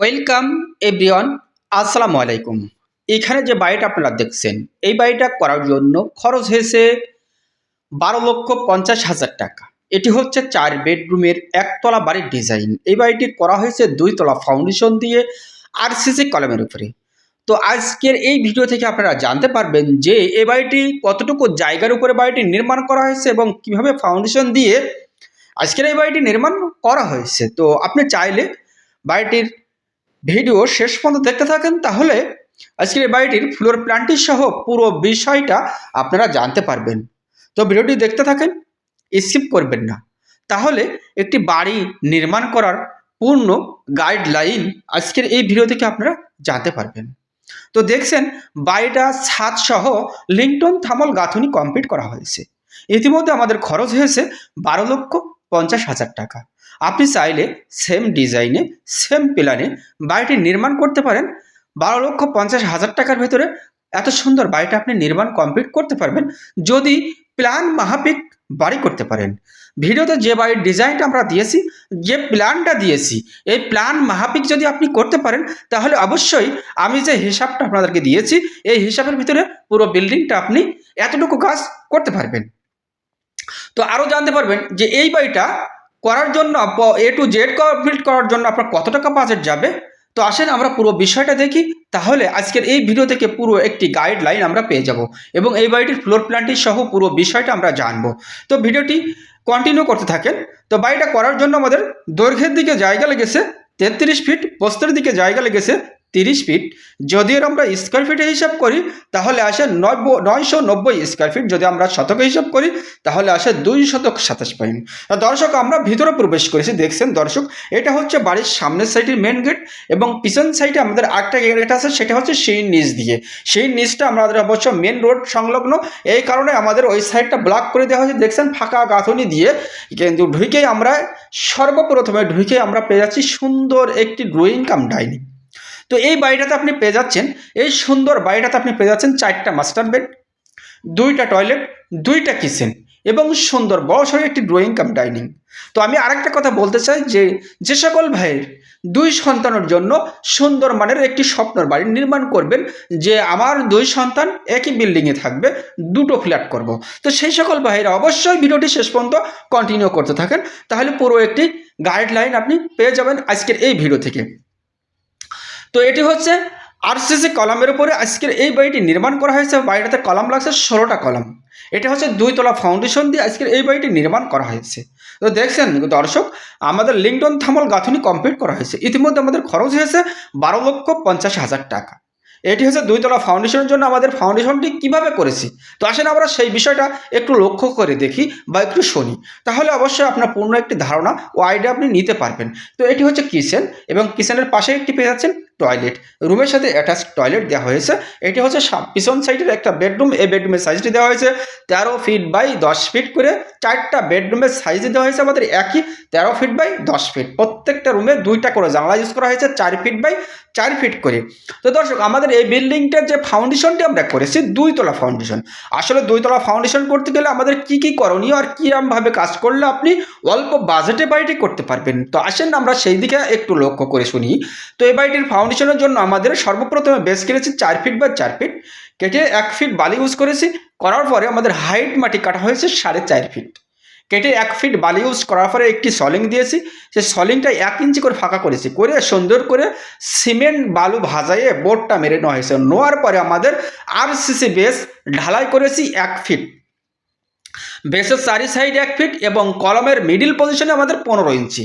Welcome everyone, আসসালামু আলাইকুম। এখানে যে বাড়িটা আপনারা দেখছেন, এই বাড়িটা করার জন্য খরচ হয়েছে বারো লক্ষ পঞ্চাশ হাজার টাকা। এটি হচ্ছে চার বেডরুমের একতলা বাড়ির ডিজাইন। এই বাড়িটি করা হয়েছে দুইতলা ফাউন্ডেশন দিয়ে আর সিসি কলমের উপরে। তো আজকের এই ভিডিও থেকে আপনারা জানতে পারবেন যে এই বাড়িটি কতটুকু জায়গার উপরে বাড়িটি নির্মাণ করা হয়েছে এবং কীভাবে ফাউন্ডেশন দিয়ে আজকের এই বাড়িটি নির্মাণ করা হয়েছে। তো আপনি চাইলে বাড়িটির ভিডিও শেষ পর্যন্ত দেখতে থাকেন, তাহলে আজকের এই বাড়িটির ফ্লোর প্ল্যানটি সহ পুরো বিষয়টা আপনারা জানতে পারবেন। তো ভিডিওটি দেখতে থাকেন স্কিপ করবেন না। তাহলে একটি বাড়ি নির্মাণ করার পূর্ণ গাইডলাইন আজকের এই ভিডিও থেকে আপনারা জানতে পারবেন। তো দেখছেন, বাড়িটা ছাদ সহ লিংটন থামল গাঁথুনি কমপ্লিট করা হয়েছে। ইতিমধ্যে আমাদের খরচ হয়েছে বারো লক্ষ পঞ্চাশ হাজার টাকা। আপনি চাইলে সেম ডিজাইনে সেম প্ল্যানে বাড়িটি নির্মাণ করতে পারেন। বারো লক্ষ পঞ্চাশ হাজার টাকার ভেতরে এত সুন্দর বাড়িটা আপনি নির্মাণ কমপ্লিট করতে পারবেন যদি প্ল্যান মাহাপিক বাড়ি করতে পারেন। ভিডিওতে যে বাড়ির ডিজাইনটা আমরা দিয়েছি, যে প্ল্যানটা দিয়েছি, এই প্ল্যান মাহাপিক যদি আপনি করতে পারেন, তাহলে অবশ্যই আমি যে হিসাবটা আপনাদেরকে দিয়েছি, এই হিসাবের ভিতরে পুরো বিল্ডিংটা আপনি এতটুকু কাজ করতে পারবেন। তো আরও জানতে পারবেন যে এই বাড়িটা করার জন্য এ টু জেড কমপ্লিট করার জন্য আপনার কত টাকা বাজেট যাবে? তো আসেন আমরা পুরো বিষয়টা দেখি, তাহলে আজকের এই ভিডিও থেকে পুরো একটি গাইডলাইন আমরা পেয়ে যাব এবং এই বাড়িটির ফ্লোর প্ল্যানটি সহ পুরো বিষয়টা আমরা জানব। তো ভিডিওটি কন্টিনিউ করতে থাকেন। তো বাড়িটা করার জন্য আমাদের দৈর্ঘ্যের দিকে জায়গা লেগেছে, তেত্রিশ ফিট পোস্তের দিকে জায়গা লেগেছে তিরিশ ফিট যদি এর আমরা স্কোয়ার ফিটে হিসাব করি, তাহলে আসে নব্বই নয়শো নব্বই স্কোয়ার ফিট যদি আমরা শতকে হিসাব করি, তাহলে আসে দুই শতক সাতাশ পয়েন্ট দর্শক, আমরা ভিতরে প্রবেশ করেছি, দেখছেন দর্শক, এটা হচ্ছে বাড়ির সামনের সাইডের মেন গেট এবং পিছন সাইডে আমাদের আরেকটা গেট আছে, সেটা হচ্ছে সেই নিচ দিয়ে সেই নিচটা আমাদের অবশ্য মেন রোড সংলগ্ন। এই কারণে আমাদের ওই সাইডটা ব্লক করে দেওয়া হয়েছে, দেখছেন, ফাঁকা গাঁথনি দিয়ে। কিন্তু ঢুকেই আমরা সর্বপ্রথমে ঢুকে আমরা পেয়ে যাচ্ছি সুন্দর একটি ড্রয়িং কাম ডাইনিং। তো এই বাড়িটাতে আপনি পেয়ে যাচ্ছেন, এই সুন্দর বাড়িটাতে আপনি পেয়ে যাচ্ছেন চারটা মাস্টার বেড দুইটা টয়লেট দুইটা কিচেন এবং সুন্দর বড় সড়ো একটি ড্রয়িং কাম ডাইনিং তো আমি আরেকটা কথা বলতে চাই যে যে সকল ভাইয়ের দুই সন্তানের জন্য সুন্দর মানের একটি স্বপ্নের বাড়ি নির্মাণ করবেন, যে আমার দুই সন্তান একই বিল্ডিংয়ে থাকবে, দুটো ফ্ল্যাট করব। তো সেই সকল ভাইয়েরা অবশ্যই ভিডিওটি শেষ পর্যন্ত কন্টিনিউ করতে থাকেন, তাহলে পুরো একটি গাইডলাইন আপনি পেয়ে যাবেন আজকের এই ভিডিও থেকে। তো এটি হচ্ছে আরসিসি কলামের উপরে আজকের এই বাড়িটি নির্মাণ করা হয়েছে। বাড়িটাতে কলাম লাগছে, ষোলোটা কলাম। এটা হচ্ছে দুইতলা ফাউন্ডেশন দিয়ে আজকের এই বাড়িটি নির্মাণ করা হয়েছে। তো দেখছেন দর্শক, আমাদের লিঙ্কটন থামল গাঁথনি কমপ্লিট করা হয়েছে। ইতিমধ্যে আমাদের খরচ হয়েছে বারো লক্ষ পঞ্চাশ হাজার টাকা। এটি হচ্ছে দুইতলা ফাউন্ডেশনের জন্য আমাদের ফাউন্ডেশনটি কীভাবে করেছি? তো আসেন আমরা সেই বিষয়টা একটু লক্ষ্য করে দেখি বা একটু শুনি। তাহলে অবশ্যই আপনার পূর্ণ একটি ধারণা ও আইডিয়া আপনি নিতে পারবেন। তো এটি হচ্ছে কিচেন এবং কিচেনের পাশে একটি পেয়ে যাচ্ছেন টয়লেট রুমের সাথে অ্যাটাচ টয়লেট দেওয়া হয়েছে। এটি হচ্ছে পিছন সাইডের একটা বেডরুম এই বেডরুমের সাইজটি দেওয়া হয়েছে তেরো ফিট বাই দশ ফিট করে। চারটা বেডরুমের সাইজে দেওয়া হয়েছে আমাদের একই, তেরো ফিট বাই দশ ফিট প্রত্যেকটা রুমে দুইটা করে জানলা ইউজ করা হয়েছে, চার ফিট বাই চার ফিট করে। তো দর্শক, আমাদের এই বিল্ডিংটার যে ফাউন্ডেশনটি আমরা করেছি, দুইতলা ফাউন্ডেশন আসলে দুইতলা ফাউন্ডেশন করতে গেলে আমাদের কি কি করণীয় আর কীরমভাবে কাজ করলে আপনি অল্প বাজেটে বাড়িটি করতে পারবেন? তো আসেন আমরা সেই দিকে একটু লক্ষ্য করে শুনি। তো এই বাড়িটির ফাউন্ডেশনের জন্য আমাদের সর্বপ্রথমে বেস কেটেছি চার ফিট বা চার ফিট কেটে এক ফিট বালি ইউজ করেছি। করার পরে আমাদের হাইট মাটি কাটা হয়েছে সাড়ে চার ফিট কেটে এক ফিট বালি ইউজ করার পরে একটি সলিং দিয়েছি। সেই সলিংটা এক ইঞ্চি করে ফাঁকা করেছি। করে সুন্দর করে সিমেন্ট বালু ভাজাইয়ে বোর্ডটা মেরে নেওয়া হয়েছে। নেওয়ার পরে আমাদের আর সিসি বেস ঢালাই করেছি এক ফিট বেসের চারি সাইড এক ফিট এবং কলমের মিডিল পজিশনে আমাদের পনেরো ইঞ্চি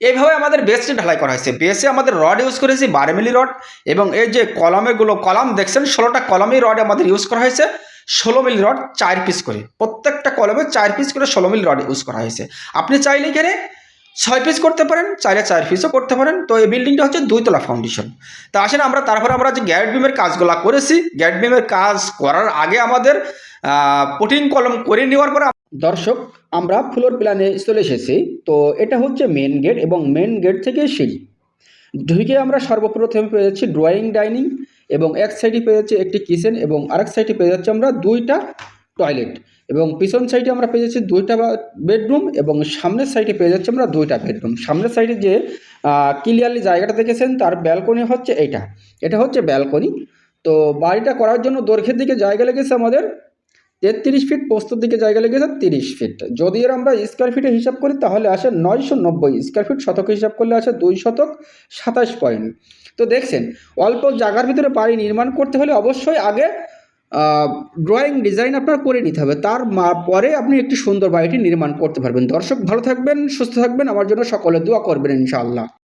এইভাবে আমাদের বেসটি ঢালাই করা হয়েছে। বেসে আমাদের রড ইউজ করেছি বারো মিলি রড এবং এই যে কলমেগুলো কলাম দেখছেন, ষোলোটা কলমই রড আমাদের ইউজ করা হয়েছে। ষোলো মিল রড চার পিস করে। প্রত্যেকটা কলমে চার পিস করে ষোলো মিলি রড ইউজ করা হয়েছে। আপনি চাইলে এখানে ছয় পিস করতে পারেন, চাইলে চার পিসও করতে পারেন। তো এই বিল্ডিংটা হচ্ছে দুইতলা ফাউন্ডেশন তা আসেন আমরা, তারপরে আমরা যে গ্যাট বিমের কাজগুলো করেছি গ্যাট বিমের কাজ করার আগে আমাদের পুটিং কলম করে নেওয়ার পরে দর্শক, আমরা ফ্লোর প্ল্যানে চলে এসেছি। তো এটা হচ্ছে মেন গেট এবং মেন গেট থেকে সিঁড়ি। ঢুকে আমরা সর্বপ্রথমে পেয়ে যাচ্ছি ড্রয়িং ডাইনিং এবং এক সাইডে পেয়ে যাচ্ছে একটি কিচেন এবং আরেক সাইডে পেয়ে যাচ্ছে আমরা দুইটা টয়লেট। এবং পিছন সাইডে আমরা পেয়ে যাচ্ছি দুইটা বেডরুম এবং সামনের সাইডে পেয়ে যাচ্ছি আমরা দুইটা বেডরুম। সামনের সাইডে যে ক্লিয়ারলি জায়গাটা দেখেছেন তার ব্যালকনি হচ্ছে এটা এটা হচ্ছে ব্যালকনি তো বাড়িটা করার জন্য দৈর্ঘ্যের দিকে জায়গা লেগেছে আমাদের তেত্রিশ ফিট পোস্তর দিকে জায়গা লেগেছে তিরিশ ফিট যদি এর আমরা স্কোয়ার ফিটে হিসাব করি, তাহলে আসে নয়শো নব্বই। স্কোয়ার ফিট শতক হিসাব করলে আসে দুই শতক সাতাশ পয়েন্ট তো দেখছেন, অল্প জায়গার ভিতরে বাড়ি নির্মাণ করতে হলে অবশ্যই আগে ড্রয়িং ডিজাইন আপনার করে নিতে হবে। তার পরে আপনি একটি সুন্দর বাড়িটি নির্মাণ করতে পারবেন। দর্শক ভালো থাকবেন, সুস্থ থাকবেন। আমার জন্য সকলে দোয়া করবেন ইনশাআল্লাহ।